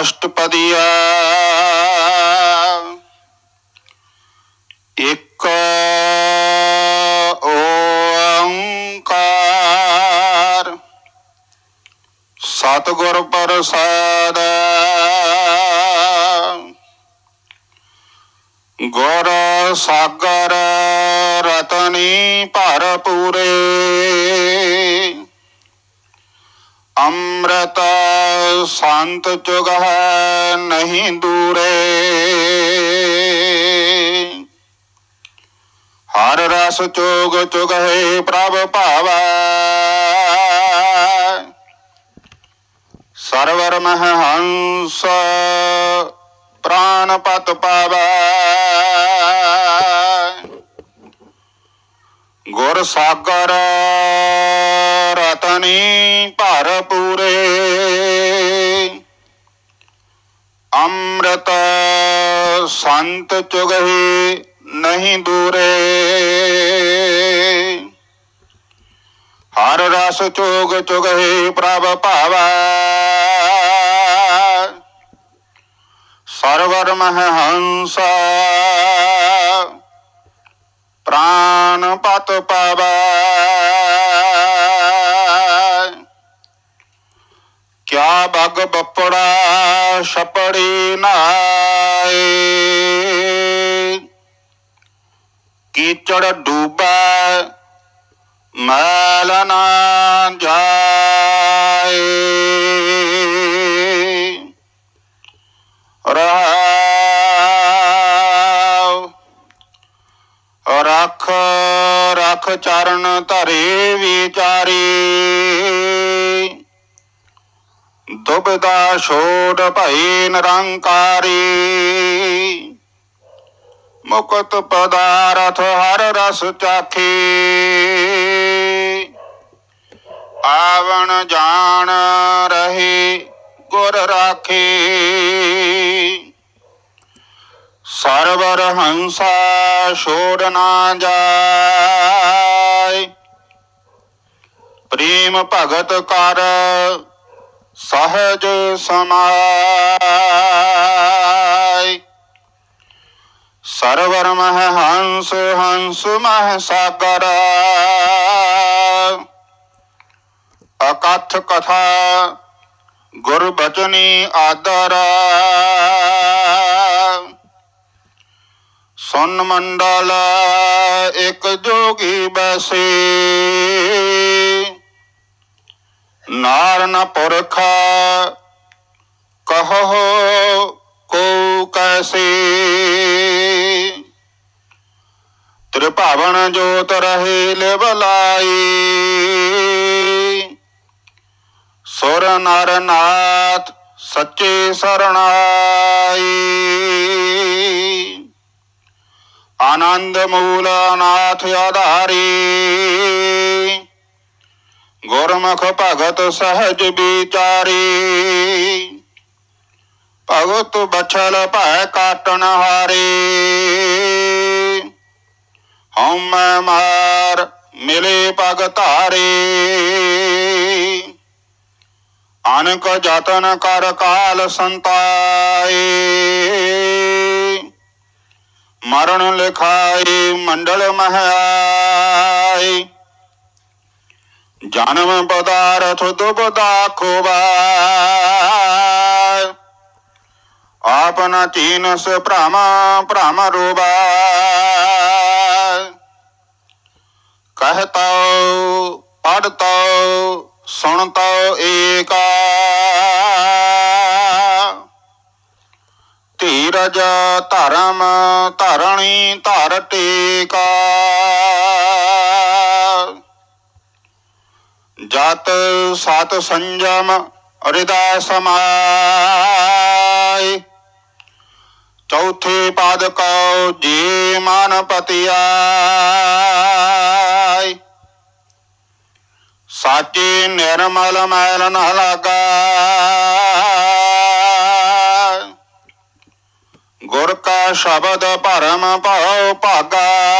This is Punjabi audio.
ਅਸ਼ਟਪਦੀਆ ਇੱਕ ਓੰਕਾਰ। ਸਤਿਗੁਰ ਪ੍ਰਸਾਦ। ਗੁਰ ਸਾਗਰ ਰਤਨੀ ਭਰਪੂਰੇ। ਅੰਮ੍ਰਿਤ ਸੰਤ ਚੁਗ ਹੈ ਨਹੀਂ ਦੂਰੇ। ਹਰ ਰਸ ਚੋਗ ਚੁਗ ਹੈ ਪ੍ਰਭ ਭਾਵੈ। ਸਰਵਰ ਮਹ ਹੰਸ ਪ੍ਰਾਨ ਪਤ ਪਾਵੈ। ਗੁਰ ਸਾਗਰ ਭਰ ਪੂਰੇ। ਅੰਮ੍ਰਿਤ ਸੰਤ ਚੁਗਹੀ ਨਹੀਂ ਦੂਰੇ। ਹਰ ਰਸ ਚੋਗ ਚੁਗਹੀ ਪ੍ਰਭ ਭਾਵੈ। ਸਰਵਰ ਮਹ ਹੰਸ ਪ੍ਰਾਨ ਪਤ ਪਾਵੈ। ਕਿਆ ਬਗ ਬੱਪੜਾ ਛਪੜੀ ਨਾਏ ਕੀਚੜ ਡੂਬੈ ਮੈਲ ਨਾ ਜਾਏ ਰਹਾਉ ਰਖ ਰਖ ਚਰਨ ਧਰੇ ਵਿਚਾਰੀ ਦੁਬਦਾ ਛੋੜ ਭਈ ਨਿਰੰਕਾਰੀ। ਮੁਕਤ ਪਦਾਰਥ ਹਰ ਰਸ ਚਾਖੀ। ਆਵਣ ਜਾਣ ਰਹੀ ਗੁਰ ਰਾਖੀ। ਸਰਵਰ ਹੰਸਾ ਛੋੜ ਨਾ ਜਾਏ। ਪ੍ਰੇਮ ਭਗਤ ਕਰ ਸਹਜ ਸਮਾਈ ਸਰਵਰ ਮਹ ਹੰਸ ਹੰਸ ਮਹ ਸਾਗਰ ਅਕਥ ਕਥਾ ਗੁਰ ਬਚਨੀ ਆਦਰ ਸੁਨ ਮੰਡਲ ਇੱਕ ਜੋਗੀ ਬਸੇ ਨਾਰਨ ਪੁਰਖ, ਕਹੋ ਕੋ ਕੈਸੇ? ਤ੍ਰਿਭਾਵਨ ਜੋਤ ਰਹੇ ਲਿਵਲਾਈ ਸੁਰ ਨਰ ਨਾਥ ਸੱਚੇ ਸਰਣਾਈ। ਆਨੰਦ ਮੂਲ ਨਾਥ ਆਧਾਰੀ। ਗੁਰਮੁਖ ਭਗਤ ਸਹਜ ਵਿਚਾਰੀ। ਭਗਤ ਬਛਲ ਭੈ ਕਾਟਣ ਹਾਰੇ। ਹਉਮੈ ਮਾਰ ਮਿਲੇ ਪਗ ਧਾਰੇ। ਅਨਕ ਜਤਨ ਕਰ ਕਾਲ ਸੰਤਾਏ ਮਰਨ ਲਿਖਾਈ ਮੰਡਲ ਮਹਾਈ ਜਨਮ ਪਦਾਰਥ ਦੁਬਦਾ ਖੋਵਾ। ਆਪਨ ਚੀਨਸ ਭ੍ਰਮ ਭ੍ਰਮ ਰੋਵਾ। ਕਹਤੋ ਪੜਤੋ ਸੁਣਤੋ ਏਕਾ। ਧੀਰਜ ਧਰਮ ਧਰਣੀ ਧਰ ਟੇਕਾ। ਜਤ ਸਤ ਸੰਜਮ ਹਿਰਦਾ ਸਮਾਈ ਚੌਥੇ ਪਦ ਕਉ ਜੀ ਮਨ ਪਤਿਆਈ ਸਾਚੇ ਨਿਰਮਲ ਮੈਲ ਨਾ ਲਾਗਾ। ਗੁਰ ਕਾ ਸ਼ਬਦ ਭਰਮ ਭਉ ਭਾਗਾ।